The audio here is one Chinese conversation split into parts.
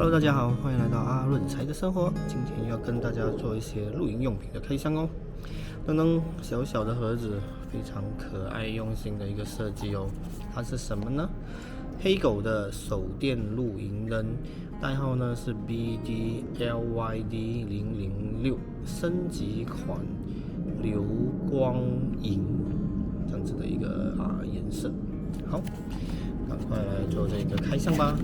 Hello，大家好，欢迎来到阿润财的生活。今天要跟大家做一些露营用品的开箱哦。噔噔，小小的盒子，非常可爱用心的一个设计哦。它是什么呢？黑狗的手电露营灯，代号呢是 BDLYD 零零六，升级款流光银这样子的一个啊颜色。好，赶快来做这个开箱吧。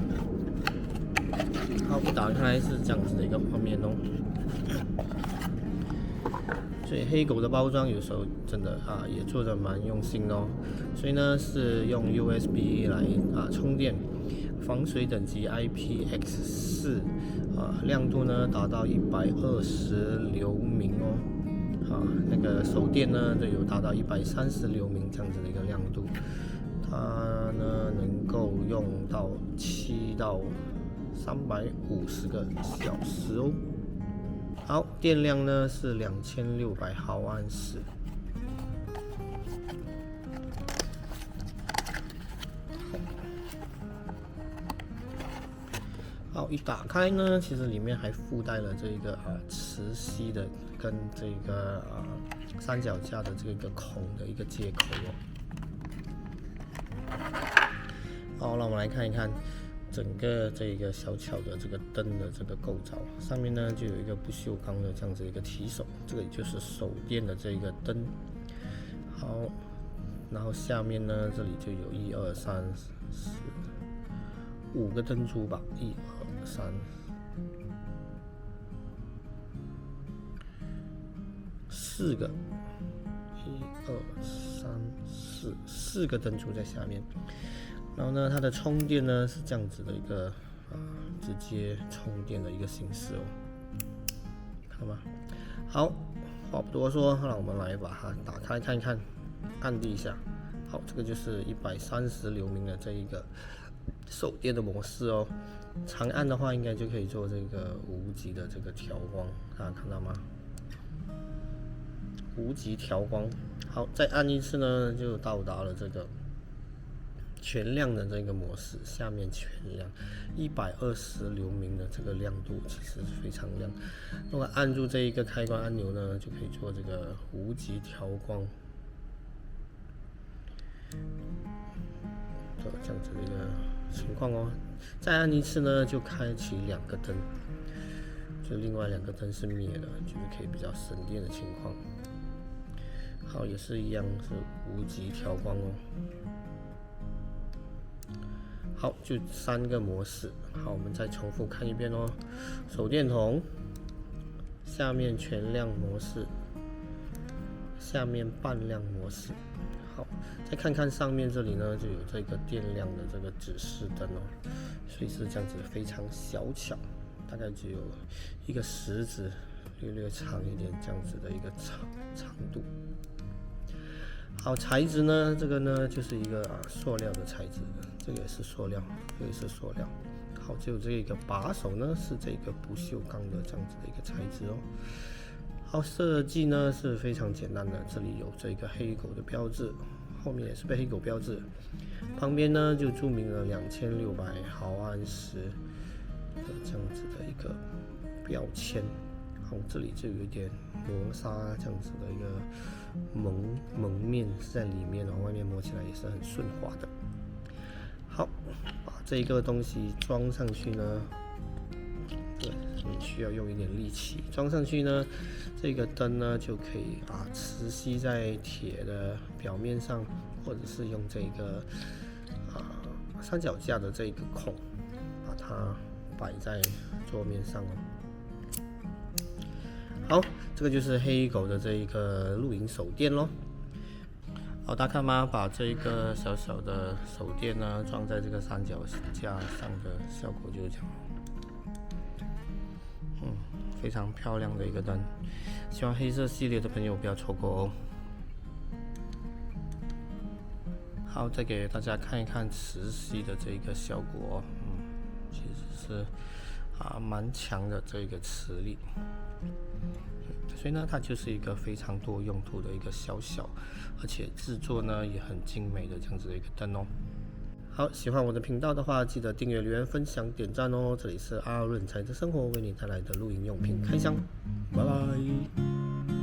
好，打开是这样子的一个画面哦。所以黑狗的包装有时候真的啊也做的蛮用心哦。所以呢是用 USB 来啊充电，防水等级 IPX4，啊亮度呢达到一百二十流明哦。啊那个手电呢就有达到一百三十流明这样子的一个亮度，它呢能够用到七到。三百五十个小时哦。好，电量呢是两千六百毫安时。好，一打开呢，其实里面还附带了这一个啊磁吸的跟这个啊三脚架的这个孔的一个接口哦。好，那我们来看一看。整个这一个小巧的这个灯的这个构造，上面呢就有一个不锈钢的这样子一个提手，这个就是手电的这个灯。好，然后下面呢这里就有一二三四五个灯珠吧，一二三四个，一二三四四个灯珠在下面。然后呢，它的充电呢是这样子的一个啊，直接充电的一个形式哦，看到吗？好，话不多说，让我们来把它打开看一看，按地一下。好，这个就是一百三十流明的这一个手电的模式哦。长按的话，应该就可以做这个无极的这个调光，大家看到吗？无极调光。好，再按一次呢，就到达了这个。全亮的这个模式，下面全亮，一百二十流明的这个亮度其实非常亮。如果按住这一个开关按钮呢，就可以做这个无极调光，这样子的一个情况哦。再按一次呢，就开启两个灯，就另外两个灯是灭的，就是可以比较省电的情况。好，也是一样是无极调光哦。好，就三个模式。好，我们再重复看一遍哦。手电筒下面全亮模式，下面半亮模式。好，再看看上面这里呢，就有这个电量的这个指示灯哦。所以是这样子，非常小巧，大概只有一个食指略略长一点这样子的一个长长度。好，材质呢，这个呢就是一个啊塑料的材质。这个也是塑料，这个也是塑料。好，只有这个把手呢是这个不锈钢的这样子的一个材质哦。好，设计呢是非常简单的，这里有这个黑狗的标志，后面也是被黑狗标志，旁边呢就注明了两千六百毫安时的这样子的一个标签。好，这里就有一点磨砂这样子的一个蒙蒙面在里面然后，外面摸起来也是很顺滑的。好，把这个东西装上去呢，对，你需要用一点力气装上去呢，这个灯呢就可以啊，磁吸在铁的表面上，或者是用这个啊三脚架的这一个孔，把它摆在桌面上哦。好，这个就是黑狗的这一个露营手电喽。好，大家看吗？把这一个小小的手电呢装在这个三脚架上的效果就是这样。嗯，非常漂亮的一个灯，喜欢黑色系列的朋友不要错过哦。好，再给大家看一看磁吸的这一个效果，嗯，其实是啊蛮强的这个磁力。所以呢，它就是一个非常多用途的一个小小，而且制作呢也很精美的这样子的一个灯哦。好，喜欢我的频道的话，记得订阅、留言、分享、点赞哦。这里是阿润财的生活为你带来的露营用品开箱，拜拜。